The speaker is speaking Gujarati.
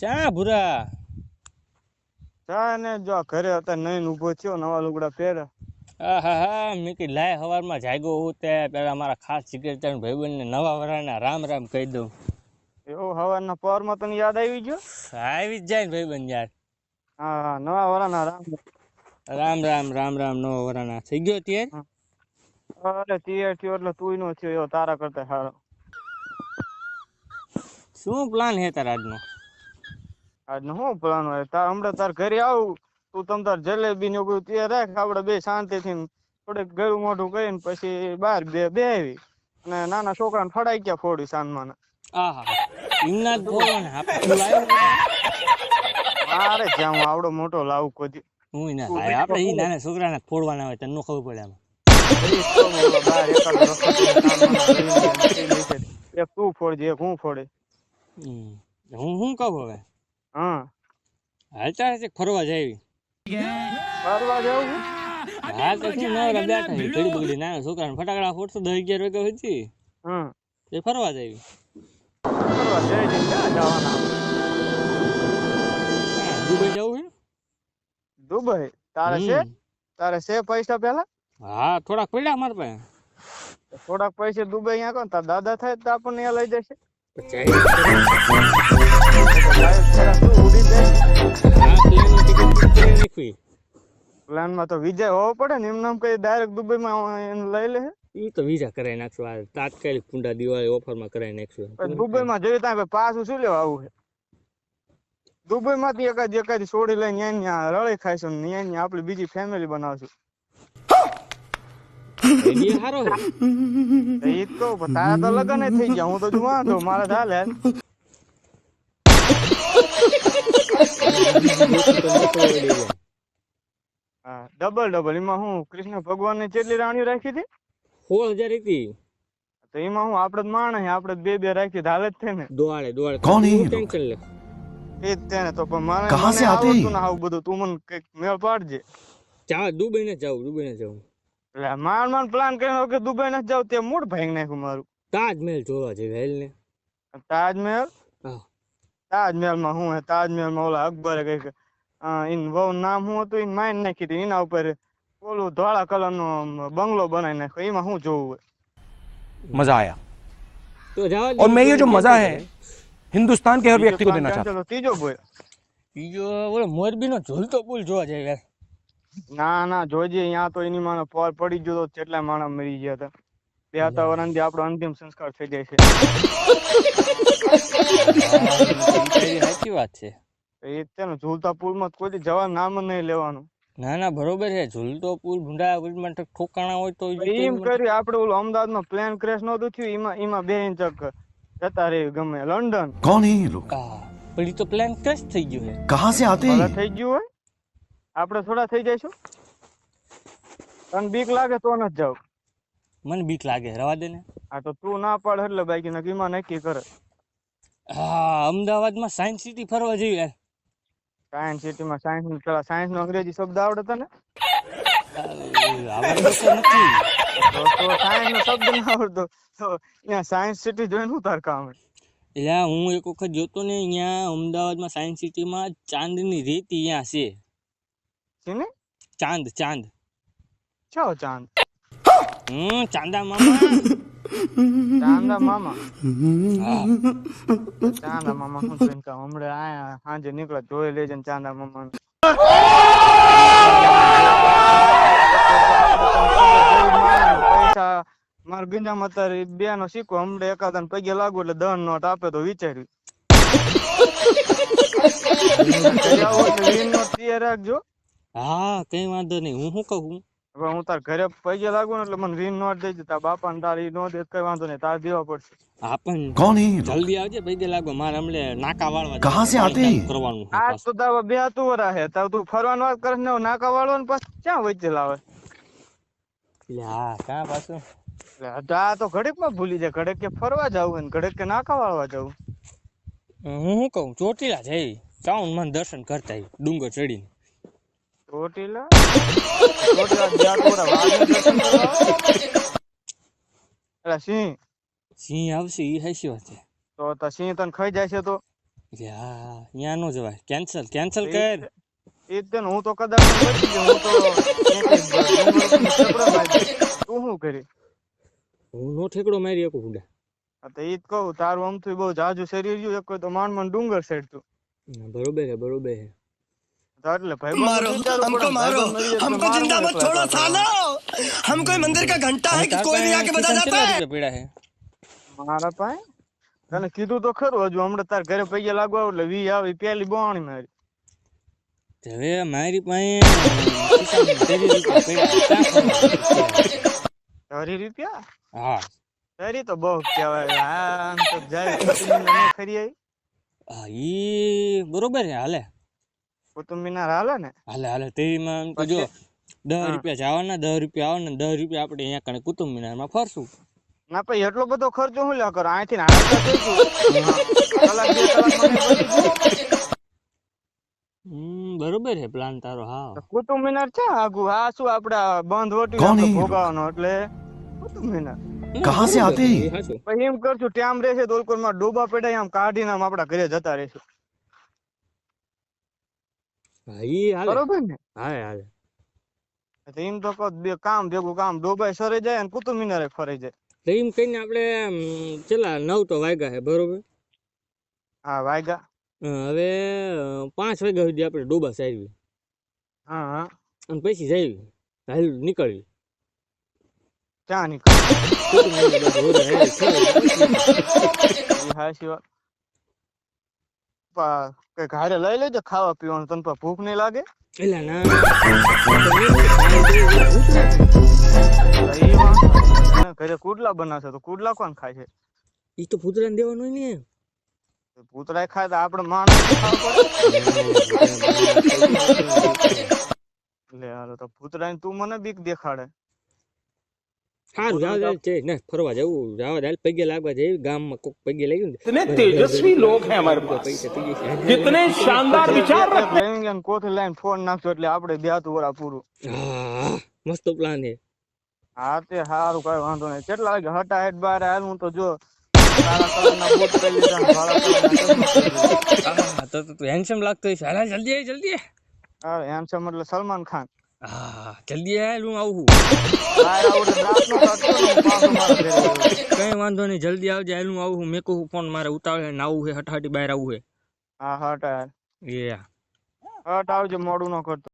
ચા ભૂરા? ચા ને જો ઘરે હતા નઈને ઊભો થયો નવા લુગડા પહેરે હા હા હા મેં કીધું લાય હવારમાં જાગ્યો હું તે પેલા મારા ખાસ સિક્રેટર ભાઈબંધને નવા વરાના રામ રામ કહી દઉં. એવું હવારના પરમાં તને યાદ આવી ગયો? આવી જ જાય ને ભાઈબંધ યાર. હા હા નવા વરાના રામ રામ. રામ રામ રામ નવા વરાના. થઈ ગયો ત્યારે અરે તિયર થયો એટલે તું નો થયો એવો તારા કરતા સારો. શું પ્લાન હે તારા આજનો? આજનો શું પ્લાન હોય? તાર હમણાં તાર ઘરે આવું તું તમ તાર જલેબી ને બધું ત્યાં રાખ આપણે બે શાંતિથી થોડીક ગળું મોઢું કરીને પછી બહાર બે બે આવી. અને નાના છોકરાને ફડાઈ ગયા ફોડી સાંજમાં આહા એમના જ બોલો આપણે લાવ્યો મારે જ્યાં હું આવડો મોટો લાવું કોઈ હું ના લાવ્યો આપણે ઈ નાના છોકરાને ફોડવાના હોય તને ખબર પડે આમાં. એક તું ફોડજે એક હું ફોડે. હું શું કહું હવે? હા. હાલતા છે ફરવા જાય ફરવા જવું? હા તો શું નવરા બેઠા છે ઘડી બગડી ના છોકરાને ફટાકડા ફોડતો દસ અગિયાર વાગ્યા હતી હા. એ ફરવા જાય ફરવા ક્યાં જવાના? દુબઈ જવું છે દુબઈ? તારે છે? તારે છે પૈસા પેલા? હા થોડાક પડ્યા મારા પાસે. થોડાક પૈસા દુબઈ અહીંયા કોણ? તાર દાદા થાય તો આપણને લઈ જશે. પછી લાઈફ પેલા શું ઉડી જાય હા પ્લેનની ટિકિટ બુક કરી નાખવી પ્લાનમાં તો વિજય હોવો પડે ને એમ નામ કઈ ડાયરેક્ટ દુબઈમાં એને લઈ લે ઈ તો વિઝા કરાવી નાખશું આ તાત્કાલિક કુંડા દિવાળી ઓફરમાં કરાવી નાખશું. પછી દુબઈમાં જોઈએ ત્યાં પાછું શું લેવા આવું દુબઈ માંથી એકાદ એકાદ છોડી લઈને રળી ખાઈશું ને આપણી બીજી ફેમિલી બનાવશું. લગન થઈ ગયા. હું તો જુવા મારે ચાલે ડબલ ડબલ એમાં હું કૃષ્ણ ભગવાન ને કેટલી રાણીઓ રાખી હતી? સોળ હજાર હતી. તો એમાં હું આપડે જ માણસ આપડે બે બે રાખી હાલે જ છે ને. દોડે દોડે કોણ હે ટેન્શન લે. તો પણ મારે કહાં સે આતે? આવું બધું. તું મને કંઈક મેળ પાડજે. ચા દુબઈ ને જાઉં દુબઈ ને જાવ એટલે માંડ માંડ પ્લાન કર્યો કે દુબઈ નથી જાવ તે મૂડ ભાંગી નાખ્યું મારું તાજમહેલ જોવા જેવી હેલ ને તાજમહેલ હા તાજમહેલ માં શું હે તાજમહેલ માં ઓલા અકબરે કઈક ઇન વહુ નામ શું હતું એને માઇન નાખી હતી એના ઉપર ઓલું ધોળા કલર નો બંગલો બનાવી નાખ્યો એમાં શું જોવું હોય मजा आया તો જવા और मैं ये जो मजा है हिंदुस्तान के हर व्यक्ति को देना चाहता ચાલો ત્રીજો બોલ બીજો ઓલો મોરબી નો ઝૂલતો પુલ જોવા જાય યાર ના ના જોજે અહીંયા તો એની માણસ પર પડી ગયો તો કેટલા માણસ મરી ગયા હતા. બે હતા વરાંધી આપણો અંતિમ સંસ્કાર થઈ જાય છે. સાચી વાત છે. જવા નામ નહીં લેવાનું. ના ના બરોબર છે. ઝૂલતો પુલ ભૂંડા પુલ હોય તો એમ કર્યું આપણે ઓલું અમદાવાદમાં પ્લેન ક્રેશ નહોતું થયું એમાં એમાં બે ચક્કર જતા રહી ગમે. લંડન. ક્રેશ થઈ ગયું કહા થઈ ગયું હોય. આપણે થોડા થઈ જઈશું? તને બીક લાગે તો ન જાવ મને બીક લાગે રવા દે ને. આ તો તું ના પાડ એટલે બાકી નક્કી માં નક્કી કરે. હા અમદાવાદમાં સાયન્સ સિટી ફરવા જઈએ યાર સાયન્સ સિટીમાં સાયન્સ પેલા સાયન્સ નો અંગ્રેજી શબ્દ આવડે તને? આવડતો નથી. તો સાયન્સ નો શબ્દ ના આવડતો. તો સાયન્સ સિટી જોઈને શું તાર કામ એટલે હું એક વખત જોતો ને અહીંયા અમદાવાદમાં સાયન્સ સિટીમાં ચાંદની રેતી અહીંયા છે. છે ને ચાંદ ચાંદ છો ચાંદ હમ ચાંદા મામા ચાંદા મામા હા ચાંદા મામા શું જોઈને કામ હમણાં આયા સાંજે નીકળે જોઈ લેજે ને ચાંદા મામા પૈસા માર ગંજામાં અત્યારે બે નો સિક્કો હમણાં એકાદા પગે લાગુ એટલે દસ નોટ આપે તો વિચાર્યું રાખજો હા કઈ વાંધો નહીં. હું શું કહું? હવે હું તાર ઘરે પૈસે લાગુ ને એટલે મને રીન નોટ દેજે તાર બાપા ને તારી નો દે કઈ વાંધો નહીં. તાર દેવા પડશે. હા પણ જલ્દી આવજે પૈસે લાગો. મારે હમણે નાકા વાળવા કહા સે આતે કરવાનું આ તો તાર બે તું વરા હે તાર તું ફરવાનું વાત કરસ ને નાકા વાળો ને પછી ક્યાં વચ્ચે લાવે? એટલે હા કા પાછું? આ તો ઘડેકમાં ભૂલી જાય. ઘડેક કે ફરવા જાવું ને ઘડેક કે નાકા વાળવા જાવું. હું શું કહું? ચોટીલા જઈ. ચાઉન મન દર્શન કરતા ડુંગર ચડીને. ચોટીલા ચોટીલા સિંહ સિંહ આવશે એ હાચી વાત છે તો તો સિંહ તને ખાઈ જાય છે તો યા અહીંયા નો જવાય કેન્સલ કેન્સલ કર એ જ ને હું તો કદાચ બચી ગયો હું તો શું કરી હું નો ઠેકડો મારી એક હુડા આ તો ઈ જ કહું તારું અમથું બહુ જાજુ શરીર રહ્યું એક તો માંડ માંડ ડુંગર સાઈડ તું બરોબર હે બરોબર હે તો એટલે ભાઈ हमको मारो हमको जिंदा मत छोड़ो सालो हम कोई मंदिर का घंटा है कि તાર कोई भी પાસે आके बजा કિશન जाता કેટલા है રૂપિયા પડ્યા હે મારા પાસે તને કીધું તો ખરું હજુ હમણાં તાર ઘરે પૈયા લાગવા એટલે વી આવી પેલી બોણી મારી તો હવે મારી પાસે ખિસ્સામાં ત્રેવીસ રૂપિયા પડ્યા હે. ક્યાં ખબર? તારી રૂપિયા હા તારી તો બહુ કહેવાય હા આમ તો જાય કુતુબ મિનાર નહીં ખરી આવી હા ઈ બરોબર હે હાલે કુટુંબીનાર હાલે ને? હાલે હાલે. તેમાં તો જો દસ રૂપિયા જવાના દસ રૂપિયા આવવાના દસ રૂપિયા આપણે અહીંયા કણે કુટુંબ મિનારમાં ફરશું. ના ભાઈ એટલો બધો ખર્ચો હું લ્યા કરો? અહીંથી બરોબર છે પ્લાન તારો હા કુટુંબ મિનાર છે? આગુ હા શું આપડે બંધ વટી ભોગાવાનો એટલે? કુટુંબ મિનાર કહાં સે આતે? પછી એમ કરશું ટાઈમ રહેશે દોલકોરમાં ડોબા પેડા આમ કાઢીને આમ આપડા ઘરે જતા રહેશું. હા ઈ હાલે. બરોબર ને? હાલે હાલે. તો એમ તો બે કામ ભેગું કામ ડોબાય સરે જાય અને કુતુબ મિનારે ફરી જાય. તો એમ કહીને આપણે ચેલા નવ તો વાગ્યા હે બરોબર? હા વાયગા હવે પાંચ વાગ્યા સુધી આપણે ડોબા સારવી હા હા. અને પછી જઈ હાલ નીકળવી ક્યાં નીકળવી હા મિનાર ઘારે લઈ લેજે ખાવા પીવાનું તને પા ભૂખ નહીં લાગે? એટલે ના. એ ઘરે કુડલા બનાવશે તો કુડલા કોણ ખાય છે? ઈ તો ભૂતરાને દેવાનું હોય ને પૂતરાય ખાય તો આપણે માણસ ખાવા પડે. લે હાલો તો પૂતરાય તું મને બીક દેખાડે. સારું જાવ છે. ને ફરવા જવું જાવ દાલ પગે લાગવા જઈ ગામમાં કોક પગે લાગ્યું ને. તેજસ્વી લોક હે અમારે પાસ. કિતને શાનદાર વિચાર રખતે હૈ કોથી લાઈન ફોન નાખજો એટલે આપણે બેતું વરા પૂરું. મસ્ત પ્લાન હે હા તે સારું કઈ વાંધો નહીં. કેટલા વાગે? હટા હેડ બાર આલ હું તો જો તો તું હેન્ડસમ લાગતો હશે હાલા જલ્દી જલ્દી હા હેન્સમ એટલે સલમાન ખાન. હા જલ્દી આય હું આવું આવું હું. કઈ વાંધો નહીં જલ્દી આવજે હું આવું મેં કહું ફોન મારે ઉતાવળે ને નાવું છે હઠાટી બહાર આવવું હા હટ યાર છે એ હટ આવજો મોડું ન કરતો